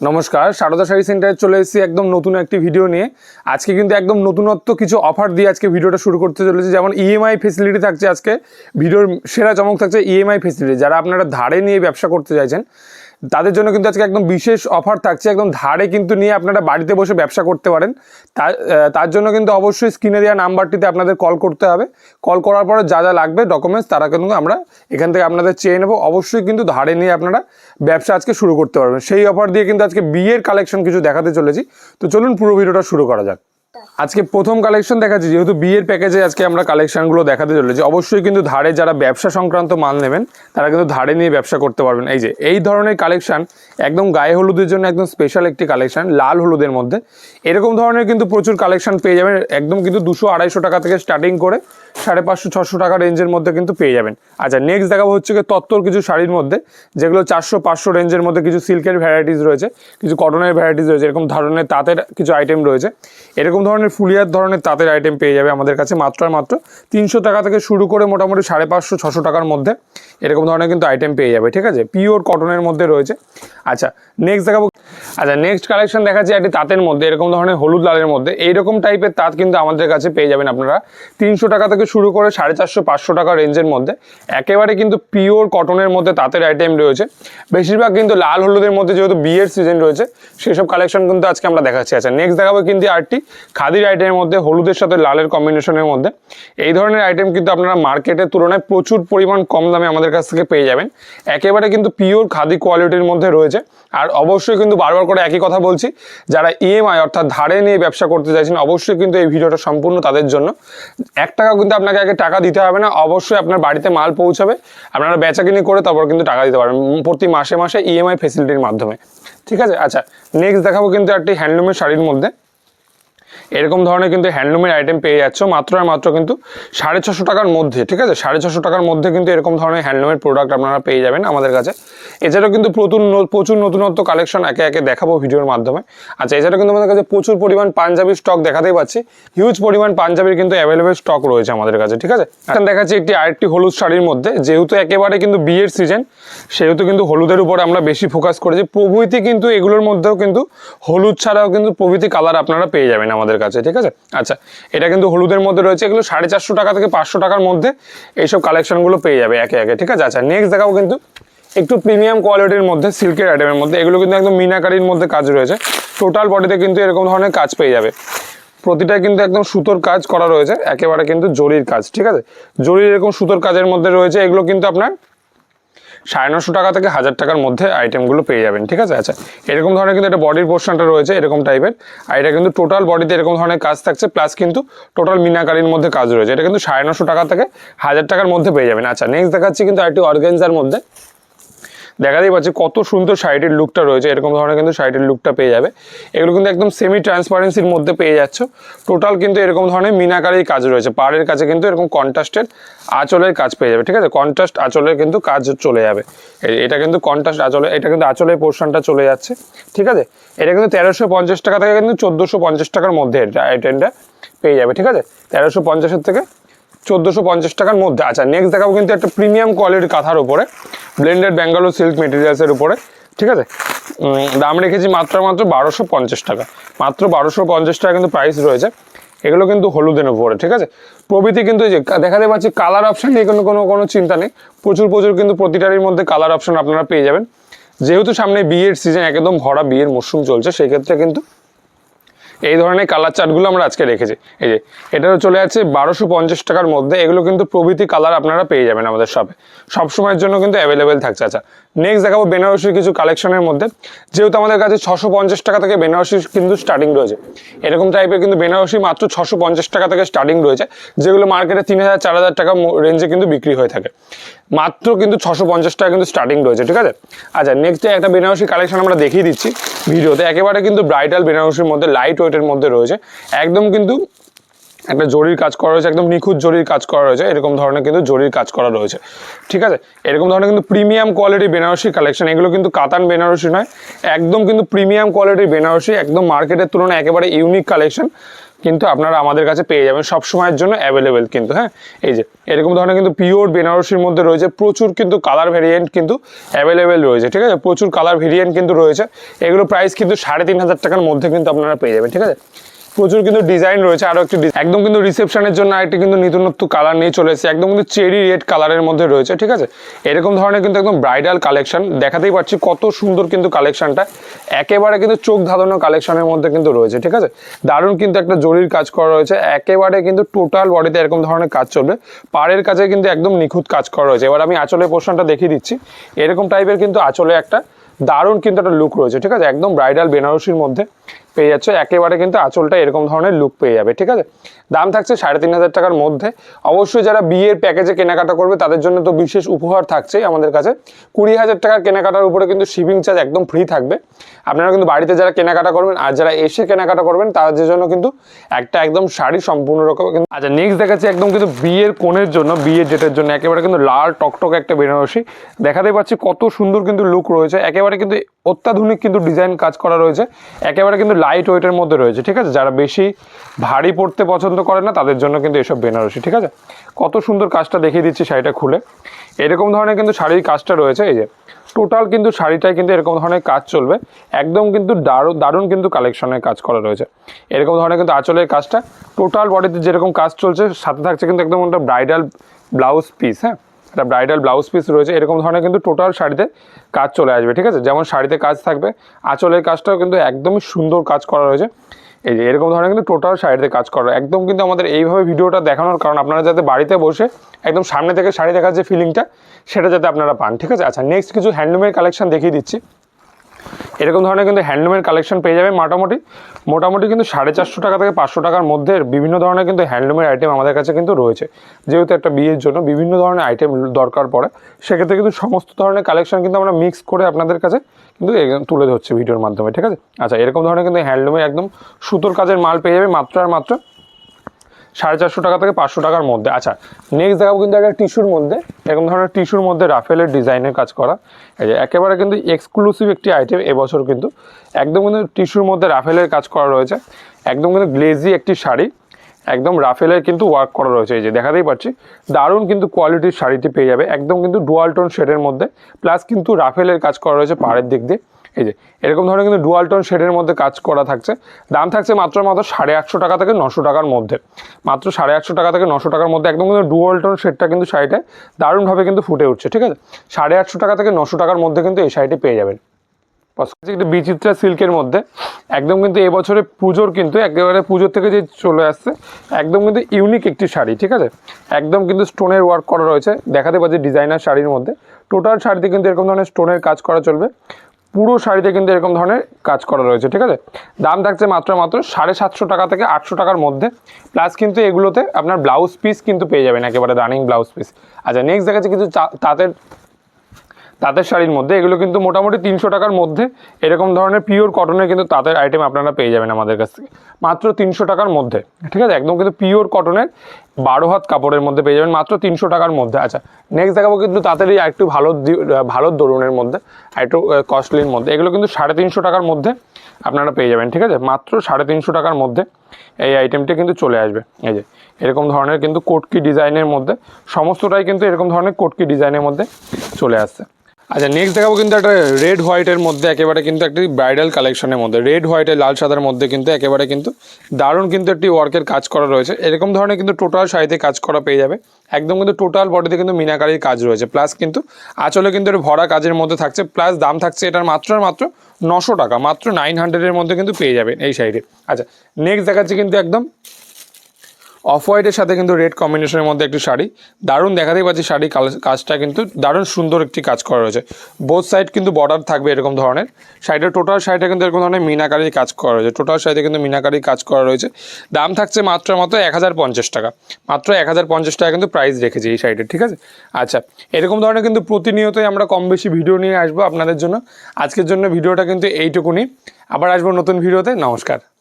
নমস্কার, সারদা শাড়ি সেন্টারে চলে এসেছি একদম নতুন একটি ভিডিও নিয়ে। আজকে কিন্তু একদম নতুনত্ব কিছু অফার দিয়ে আজকে ভিডিওটা শুরু করতে চলেছি। যেমন ইএমআই ফেসিলিটি থাকছে আজকে। ভিডিওর সেরা চমক থাকছে ইএমআই ফেসিলিটি যারা আপনারা ধারে নিয়ে ব্যবসা করতে চাইছেন তাদের জন্য কিন্তু আজকে একদম বিশেষ অফার থাকছে। একদম ধারে কিন্তু নিয়ে আপনারা বাড়িতে বসে ব্যবসা করতে পারেন। তার জন্য কিন্তু অবশ্যই স্ক্রিনে দেওয়া নাম্বারটিতে আপনাদের কল করতে হবে। কল করার পরে যা যা লাগবে ডকুমেন্টস তারা কিন্তু আমরা এখান থেকে আপনাদের চেয়ে নেব। অবশ্যই কিন্তু ধারে নিয়ে আপনারা ব্যবসা আজকে শুরু করতে পারবেন। সেই অফার দিয়ে কিন্তু আজকে বিয়ের কালেকশন কিছু দেখাতে চলেছি। তো চলুন পুরো ভিডিওটা শুরু করা যাক। আজকে প্রথম কালেকশন দেখাচ্ছি, যেহেতু বিয়ের প্যাকেজে আজকে আমরা কালেকশনগুলো দেখাতে চলেছি। অবশ্যই কিন্তু ধারে যারা ব্যবসা সংক্রান্ত মাল নেবেন, তারা কিন্তু ধারে নিয়ে ব্যবসা করতে পারবেন। এই যে, এই ধরনের কালেকশন একদম গায়ে হলুদের জন্য একদম স্পেশাল একটি কালেকশন লাল হলুদের মধ্যে। এরকম ধরনের কিন্তু প্রচুর কালেকশন পেয়ে যাবেন, একদম কিন্তু দুশো আড়াইশো টাকা থেকে স্টার্টিং করে সাড়ে পাঁচশো, ছশো টাকা রেঞ্জের মধ্যে কিন্তু পেয়ে যাবেন। আচ্ছা নেক্সট দেখাবো হচ্ছে গিয়ে তত্ত্বর কিছু শাড়ির মধ্যে, যেগুলো চারশো, পাঁচশো রেঞ্জের মধ্যে কিছু সিল্কের ভ্যারাইটিস রয়েছে, কিছু কটনের ভ্যারাইটিস রয়েছে, এরকম ধরনের তাঁতের কিছু আইটেম রয়েছে। এরকম ধরনের ফুলিয়ার ধরনের তাঁতের আইটেম পেয়ে যাবে আমাদের কাছে মাত্র আর মাত্র তিনশো টাকা থেকে শুরু করে মোটামুটি সাড়ে পাঁচশো, ছশো টাকার মধ্যে এরকম ধরনের কিন্তু আইটেম পেয়ে যাবে, ঠিক আছে? পিওর কটনের মধ্যে রয়েছে। আচ্ছা নেক্সট দেখাবো আচ্ছা নেক্সট কালেকশন দেখাচ্ছি একটি তাঁতের মধ্যে, এরকম ধরনের হলুদ লালের মধ্যে, এইরকম টাইপের তাঁত কিন্তু আমাদের কাছে পেয়ে যাবেন আপনারা। তিনশো টাকা থেকে শুরু করে সাড়ে চারশো, পাঁচশো টাকা রেঞ্জের মধ্যে। একেবারে কিন্তু পিওর কটনের মধ্যে তাঁতের আইটেম রয়েছে। বেশিরভাগ কিন্তু লাল হলুদের মধ্যে যেহেতু বিয়ের সিজন রয়েছে, সেসব কালেকশন কিন্তু আজকে আমরা দেখাচ্ছি। আচ্ছা নেক্সট দেখাবো কিন্তু আরটি খাদির আইটেমের মধ্যে, হলুদের সাথে লালের কম্বিনেশনের মধ্যে। এই ধরনের আইটেম কিন্তু আপনারা মার্কেটের তুলনায় প্রচুর পরিমাণ কম দামে আমাদের কাছ থেকে পেয়ে যাবেন। একেবারে কিন্তু পিওর খাদি কোয়ালিটির মধ্যে রয়েছে। আর অবশ্যই কিন্তু বারবার করে একই কথা বলছি, যারা ইএমআই অর্থাৎ ধারে নিয়ে ব্যবসা করতে চাইছেন, অবশ্যই কিন্তু এই ভিডিওটা সম্পূর্ণ তাদের জন্য। এক টাকা কিন্তু আপনাকে আগে টাকা দিতে হবে না। অবশ্যই আপনার বাড়িতে মাল পৌঁছাবে। আপনারা বেচাকিনি করে তারপর কিন্তু টাকা দিতে পারবেন। প্রতি মাসে মাসে ইএমআই ফেসিলিটির মাধ্যমে। ঠিক আছে? আচ্ছা নেক্সট দেখাবো কিন্তু একটি হ্যান্ডলুমের শাড়ির মধ্যে। এরকম ধরনের কিন্তু হ্যান্ডলুমের আইটেম পেয়ে যাচ্ছ, মাত্র আর মাত্র কিন্তু সাড়ে ছশো টাকার মধ্যে, ঠিক আছে? সাড়ে ছশো টাকার মধ্যে কিন্তু এরকম ধরনের হ্যান্ডলুমের প্রোডাক্ট আপনারা পেয়ে যাবেন আমাদের কাছে। এছাড়াও কিন্তু প্রচুর প্রচুর নতুনত্ব কালেকশন একে একে দেখাবো ভিডিওর মাধ্যমে। আচ্ছা এছাড়াও কিন্তু আমাদের কাছে প্রচুর পরিমাণ পাঞ্জাবির স্টক দেখাতেই পাচ্ছি। হিউজ পরিমাণ পাঞ্জাবির কিন্তু অ্যাভেলেবেল স্টক রয়েছে আমাদের কাছে, ঠিক আছে? এখন দেখাচ্ছি একটি আরেকটি হলুদ শাড়ির মধ্যে। যেহেতু একেবারে কিন্তু বিয়ের সিজন সেহেতু কিন্তু হলুদের উপর আমরা বেশি ফোকাস করেছি। প্রভৃতি কিন্তু এগুলোর মধ্যেও কিন্তু হলুদ ছাড়াও কিন্তু প্রভৃতি কালার আপনারা পেয়ে যাবেন আমাদের কাছে, ঠিক আছে? আচ্ছা এটা কিন্তু হলুদের মধ্যে রয়েছে, এগুলো সাড়ে চারশো টাকা থেকে পাঁচশো টাকার মধ্যে এইসব কালেকশনগুলো পেয়ে যাবে একে একে, ঠিক আছে? আচ্ছা নেক্সট দেখাবো কিন্তু একটু প্রিমিয়াম কোয়ালিটির মধ্যে সিল্কের আইটেমের মধ্যে, এগুলো কিন্তু একদম মিনাকারির মধ্যে কাজ রয়েছে। টোটাল বডিতে কিন্তু এরকম ধরনের কাজ পেয়ে যাবে। প্রতিটা কিন্তু একদম সুতোর কাজ করা রয়েছে, একেবারে কিন্তু জরির কাজ, ঠিক আছে? জরির এরকম সুতোর কাজের মধ্যে রয়েছে, এগুলো কিন্তু আপনার সাড়ে নশো টাকা থেকে হাজার টাকার মধ্যে আইটেমগুলো পেয়ে যাবেন, ঠিক আছে? আচ্ছা এরকম ধরনের কিন্তু একটা বডির পোর্শনটা রয়েছে এরকম টাইপের আর এটা কিন্তু টোটাল বডিতে এরকম ধরনের কাজ থাকছে প্লাস কিন্তু টোটাল মিনাকারির মধ্যে কাজ রয়েছে। এটা কিন্তু সাড়ে নশো টাকা থেকে হাজার টাকার মধ্যে পেয়ে যাবেন। আচ্ছা নেক্সট দেখাচ্ছি কিন্তু আরেকটি অর্গেনজার মধ্যে। দেখাতেই পাচ্ছি কত সুন্দর শাড়িটির লুকটা রয়েছে। এরকম ধরনের কিন্তু শাড়িটির লুকটা পেয়ে যাবে। এগুলো কিন্তু একদম সেমি ট্রান্সপারেন্সির মধ্যে পেয়ে যাচ্ছ। টোটাল কিন্তু এরকম ধরনের মিনাকারির কাজ রয়েছে। পাড়ের কাছে কিন্তু এরকম কন্ট্রাস্টের আঁচলের কাজ পেয়ে যাবে, ঠিক আছে? কন্ট্রাস্ট আঁচলের কিন্তু কাজ চলে যাবে। এটা কিন্তু কন্ট্রাস্ট আঁচলে, এটা কিন্তু আঁচলের পোর্শনটা চলে যাচ্ছে, ঠিক আছে? এটা কিন্তু তেরোশো পঞ্চাশ টাকা থেকে কিন্তু চোদ্দোশো পঞ্চাশ টাকার মধ্যে এটা আইটেমটা পেয়ে যাবে, ঠিক আছে? তেরোশো পঞ্চাশের থেকে চোদ্দোশো পঞ্চাশ টাকার মধ্যে। আচ্ছা নেক্সট দেখাবো কিন্তু একটা প্রিমিয়াম কোয়ালিটির কাঁথার উপরে ব্লেন্ডেড ব্যাঙ্গালোর সিল্ক মেটেরিয়ালসের উপরে, ঠিক আছে? দাম রেখেছি মাত্র মাত্র বারোশো পঞ্চাশ টাকা। মাত্র বারোশো পঞ্চাশ টাকা কিন্তু প্রাইস রয়েছে। এগুলো কিন্তু হলুদের উপরে, ঠিক আছে? প্রভৃতি কিন্তু এই যে দেখাতে পাচ্ছি কালার অপশান নিয়ে কোনো কোনো কোনো চিন্তা নেই। প্রচুর প্রচুর কিন্তু প্রতিটারই মধ্যে কালার অপশান আপনারা পেয়ে যাবেন। যেহেতু সামনে বিয়ের সিজন একদম ভরা বিয়ের মরশুম চলছে সেক্ষেত্রে কিন্তু এই ধরনের কালার চার্টগুলো আমরা আজকে রেখেছি। এই যে, এটারও চলে যাচ্ছে বারোশো পঞ্চাশ টাকার মধ্যে। এগুলো কিন্তু প্রভৃতি কালার আপনারা পেয়ে যাবেন আমাদের শপে সবসময়ের জন্য কিন্তু অ্যাভেলেবেল থাকছে। আচ্ছা নেক্সট দেখাবো বেনারসির কিছু কালেকশনের মধ্যে। যেহেতু আমাদের কাছে ছশো পঞ্চাশ টাকা থেকে বেনারসি কিন্তু স্টার্টিং রয়েছে। এরকম টাইপের কিন্তু বেনারসি মাত্র ছশো পঞ্চাশ টাকা থেকে স্টার্টিং রয়েছে, যেগুলো মার্কেটে তিন হাজার, চার হাজার টাকা রেঞ্জে কিন্তু বিক্রি হয়ে থাকে। মাত্র কিন্তু ছশো পঞ্চাশ টাকা কিন্তু স্টার্টিং রয়েছে, ঠিক আছে? আচ্ছা নেক্সট একটা বেনারসি কালেকশন আমরা দেখিয়ে দিচ্ছি ভিডিওতে। একেবারে কিন্তু ব্রাইডাল বেনারসির মধ্যে লাইট ওয়েটের মধ্যে রয়েছে। একদম কিন্তু একটা জরির কাজ করা রয়েছে, একদম নিখুঁত জরির কাজ করা রয়েছে, এরকম ধরনের কিন্তু জরির কাজ করা রয়েছে। ঠিক আছে? এরকম ধরনের কিন্তু প্রিমিয়াম কোয়ালিটি বেনারসি কালেকশন এগুলো কিন্তু কাতান বেনারসি নয়, একদম কিন্তু প্রিমিয়াম কোয়ালিটির বেনারসি, একদম মার্কেটের তুলনায় একেবারে ইউনিক কালেকশন কিন্তু আপনারা আমাদের কাছে পেয়ে যাবেন সব সময়ের জন্য অ্যাভেলেবেল কিন্তু হ্যাঁ? এই যে, এরকম ধরনের কিন্তু পিওর বেনারসির মধ্যে রয়েছে, প্রচুর কিন্তু কালার ভেরিয়েন্ট কিন্তু অ্যাভেলেবেল রয়েছে, ঠিক আছে? প্রচুর কালার ভেরিয়েন্ট কিন্তু রয়েছে। এগুলো প্রাইস কিন্তু সাড়ে তিন হাজার টাকার মধ্যে কিন্তু আপনারা পেয়ে যাবেন, ঠিক আছে? প্রচুর কিন্তু ডিজাইন রয়েছে, আরও একটি একদম কিন্তু রিসেপশনের জন্য আরেকটি কিন্তু নতুনত্ব কালার নিয়ে চলে এসেছে। একদম কিন্তু চেরি রেড কালারের মধ্যে রয়েছে, ঠিক আছে? এরকম ধরনের কিন্তু একদম ব্রাইডাল কালেকশন দেখাতেই পাচ্ছি কত সুন্দর কিন্তু কালেকশনটা একেবারে কিন্তু চোখ ধাঁধানো কালেকশনের মধ্যে কিন্তু রয়েছে, ঠিক আছে? দারুণ কিন্তু একটা জরির কাজ করা রয়েছে। একেবারে কিন্তু টোটাল বডিতে এরকম ধরনের কাজ চলবে। পাড়ের কাছে কিন্তু একদম নিখুঁত কাজ করা রয়েছে। এবার আমি আঁচলের পোর্শনটা দেখিয়ে দিচ্ছি। এরকম টাইপের কিন্তু আঁচলে একটা দারুণ কিন্তু একটা লুক রয়েছে, ঠিক আছে? একদম ব্রাইডাল বেনারসির মধ্যে। পেয়ে যাচ্ছে। একেবারে কিন্তু আঁচলটা এরকম ধরনের লুক পেয়ে যাবে, ঠিক আছে? দাম থাকছে সাড়ে তিন হাজার টাকার মধ্যে। অবশ্যই যারা বিয়ের প্যাকেজে কেনাকাটা করবে, তাদের জন্য তো বিশেষ উপহার থাকছেই আমাদের কাছে। কুড়ি হাজার টাকার কেনাকাটার উপরে কিন্তু শিপিং চার্জ একদম ফ্রি থাকবে। আপনারা কিন্তু বাড়িতে যারা কেনাকাটা করবেন আর যারা এসে কেনাকাটা করবেন, তাদের জন্য কিন্তু একটা একদম শাড়ি সম্পূর্ণ রকম কিন্তু আচ্ছা নেক্সট দেখাচ্ছি একদম কিন্তু বিয়ের কোণের জন্য বিয়ের ডেটের জন্য। একেবারে কিন্তু লাল টকটক একটা বেনারসি। দেখাতে পাচ্ছি কত সুন্দর কিন্তু লুক রয়েছে। একেবারে কিন্তু অত্যাধুনিক কিন্তু ডিজাইন কাজ করা রয়েছে। একেবারে কিন্তু লাইট ওয়েটের মধ্যে রয়েছে, ঠিক আছে? যারা বেশি ভারী পড়তে পছন্দ করে না, তাদের জন্য কিন্তু এসব বেনারসি, ঠিক আছে? কত সুন্দর কাজটা দেখিয়ে দিচ্ছি শাড়িটা খুলে। এরকম ধরনের কিন্তু শাড়ির কাজটা রয়েছে, এই যে। টোটাল কিন্তু শাড়িটায় কিন্তু এরকম ধরনের কাজ চলবে। একদম কিন্তু দারুণ দারুণ কিন্তু কালেকশনের কাজ করা রয়েছে। এরকম ধরনের কিন্তু আঁচলের কাজটা। টোটাল বডিতে যেরকম কাজ চলছে, সাথে থাকছে কিন্তু একদম একটা ব্রাইডাল ব্লাউজ পিস হ্যাঁ? একটা ব্রাইডাল ব্লাউজ পিস রয়েছে, এরকম ধরনের কিন্তু টোটাল শাড়িতে কাজ চলে আসবে, ঠিক আছে? যেমন শাড়িতে কাজ থাকবে, আঁচলের কাজটাও কিন্তু একদমই সুন্দর কাজ করা রয়েছে। এই যে এরকম ধরনের কিন্তু টোটাল শাড়িতে কাজ করা একদম কিন্তু আমাদের এইভাবে ভিডিওটা দেখানোর কারণ, আপনারা যাতে বাড়িতে বসে একদম সামনে থেকে শাড়ি দেখার যে ফিলিংটা সেটা যাতে আপনারা পান, ঠিক আছে? আচ্ছা নেক্সট কিছু হ্যান্ডলুমের কালেকশান দেখিয়ে দিচ্ছি। এরকম ধরনের কিন্তু হ্যান্ডলুমের কালেকশন পেয়ে যাবে মোটামুটি। মোটামুটি কিন্তু সাড়ে চারশো টাকা থেকে পাঁচশো টাকার মধ্যে বিভিন্ন ধরনের কিন্তু হ্যান্ডলুমের আইটেম আমাদের কাছে কিন্তু রয়েছে। যেহেতু একটা বিয়ের জন্য বিভিন্ন ধরনের আইটেম দরকার পড়ে, সেক্ষেত্রে কিন্তু সমস্ত ধরনের কালেকশন কিন্তু আমরা মিক্স করে আপনাদের কাছে কিন্তু তুলে ধরছি ভিডিওর মাধ্যমে, ঠিক আছে? আচ্ছা এরকম ধরনের কিন্তু হ্যান্ডলুমের একদম সুতোর কাজের মাল পেয়ে যাবে মাত্র আর মাত্র সাড়ে চারশো টাকা থেকে পাঁচশো টাকার মধ্যে। আচ্ছা নেক্সট দেখাবো কিন্তু একটা টিস্যুর মধ্যে, এরকম ধরনের টিস্যুর মধ্যে রাফেলের ডিজাইনের কাজ করা। এই যে একেবারে কিন্তু এক্সক্লুসিভ একটি আইটেম এবছর কিন্তু একদম কিন্তু টিস্যুর মধ্যে রাফেলের কাজ করা রয়েছে। একদম কিন্তু গ্লেজি একটি শাড়ি, একদম রাফেলের কিন্তু ওয়ার্ক করা রয়েছে। এই যে দেখাতেই পাচ্ছি, দারুণ কিন্তু কোয়ালিটির শাড়িটি পেয়ে যাবে। একদম কিন্তু ডুয়াল টোন শেডের মধ্যে প্লাস কিন্তু রাফেলের কাজ করা রয়েছে পাড়ের দিক দিয়ে। এই যে, এরকম ধরনের কিন্তু ডুয়াল টোন শেডের মধ্যে কাজ করা থাকছে। দাম থাকছে মাত্র মাত্র সাড়ে আটশো টাকা থেকে নশো টাকার মধ্যে। মাত্র সাড়ে আটশো টাকা থেকে নশো টাকার মধ্যে একদম কিন্তু ডুয়াল টোন শেডটা কিন্তু শাড়িটায় দারুণভাবে কিন্তু ফুটে উঠছে, ঠিক আছে? সাড়ে আটশো টাকা থেকে নশো টাকার মধ্যে কিন্তু এই শাড়িটি পেয়ে যাবেন। একটু বিচিত্রা সিল্কের মধ্যে একদম কিন্তু এবছরে পুজোর কিন্তু একেবারে পুজোর থেকে যে চলে আসছে, একদম কিন্তু ইউনিক একটি শাড়ি, ঠিক আছে? একদম কিন্তু স্টোনের ওয়ার্ক করা রয়েছে। দেখাতে পাচ্ছি ডিজাইনার শাড়ির মধ্যে। টোটাল শাড়িতে কিন্তু এরকম ধরনের স্টোনের কাজ করা চলবে। পুরো শাড়িতে কিন্তু এরকম ধরনের কাজ করা রয়েছে, ঠিক আছে? দাম থাকছে মাত্র মাত্র সাড়ে সাতশো টাকা থেকে আটশো টাকার মধ্যে। প্লাস কিন্তু এগুলোতে আপনার ব্লাউজ পিস কিন্তু পেয়ে যাবেন, একেবারে রানিং ব্লাউজ পিস আচ্ছা নেক্সট দেখাচ্ছে কিছু তাঁতের তাঁতের শাড়ির মধ্যে। এগুলো কিন্তু মোটামুটি তিনশো টাকার মধ্যে। এরকম ধরনের পিওর কটনের কিন্তু তাঁতের আইটেম আপনারা পেয়ে যাবেন আমাদের কাছ থেকে। মাত্র তিনশো টাকার মধ্যে। ঠিক আছে? একদম কিন্তু পিওর কটনের বারো হাত কাপড়ের মধ্যে পেয়ে যাবেন। মাত্র তিনশো টাকার মধ্যে। আচ্ছা নেক্সট দেখাবো কিন্তু তাঁতেরই একটু ভালো ভালো দরুনের মধ্যে একটু কস্টলির মধ্যে। এগুলো কিন্তু সাড়ে তিনশো টাকার মধ্যে আপনারা পেয়ে যাবেন। ঠিক আছে? মাত্র সাড়ে তিনশো টাকার মধ্যে এই আইটেমটি কিন্তু চলে আসবে। এই যে, এরকম ধরনের কিন্তু কোটকি ডিজাইনের মধ্যে, সমস্তটাই কিন্তু এরকম ধরনের কোটকি ডিজাইনের মধ্যে চলে আসছে। আচ্ছা নেক্সট দেখাবো কিন্তু একটা রেড হোয়াইটের মধ্যে একেবারে কিন্তু একটি ব্রাইডাল কালেকশনের মধ্যে। রেড হোয়াইটের লাল সাদার মধ্যে কিন্তু একেবারে কিন্তু দারুণ কিন্তু একটি ওয়ার্কের কাজ করা রয়েছে। এরকম ধরনের কিন্তু টোটাল শাড়িতে কাজ করা পেয়ে যাবে। একদম কিন্তু টোটাল বডিতে কিন্তু মিনাকারির কাজ রয়েছে। প্লাস কিন্তু আঁচলে কিন্তু এর ভরা কাজের মধ্যে থাকছে। প্লাস দাম থাকছে এটার মাত্র মাত্র নশো টাকা। মাত্র নাইন হান্ড্রেডের মধ্যে কিন্তু পেয়ে যাবেন এই শাড়িটি আচ্ছা নেক্সট দেখাচ্ছি কিন্তু একদম অফ হোয়াইটের সাথে কিন্তু রেড কম্বিনেশনের মধ্যে একটি শাড়ি। দারুণ দেখাতেই পাচ্ছি শাড়ি কাজটা কিন্তু দারুণ সুন্দর একটি কাজ করা রয়েছে। বোথ সাইড কিন্তু বর্ডার থাকবে এরকম ধরনের। শাড়িটা, টোটাল শাড়িটা কিন্তু এরকম ধরনের মিনাকারি কাজ করা রয়েছে। টোটাল শাড়িতে কিন্তু মিনাকারি কাজ করা রয়েছে। দাম থাকছে মাত্র মাত্র এক হাজার পঞ্চাশ টাকা। মাত্র এক হাজার পঞ্চাশ টাকা কিন্তু প্রাইস রেখেছি এই শাড়িটা ঠিক আছে? আচ্ছা এরকম ধরনের কিন্তু প্রতিনিয়তই আমরা কম বেশি ভিডিও নিয়ে আসব আপনাদের জন্য। আজকের জন্য ভিডিওটা কিন্তু এইটুকুনি। আবার আসব নতুন ভিডিওতে। নমস্কার।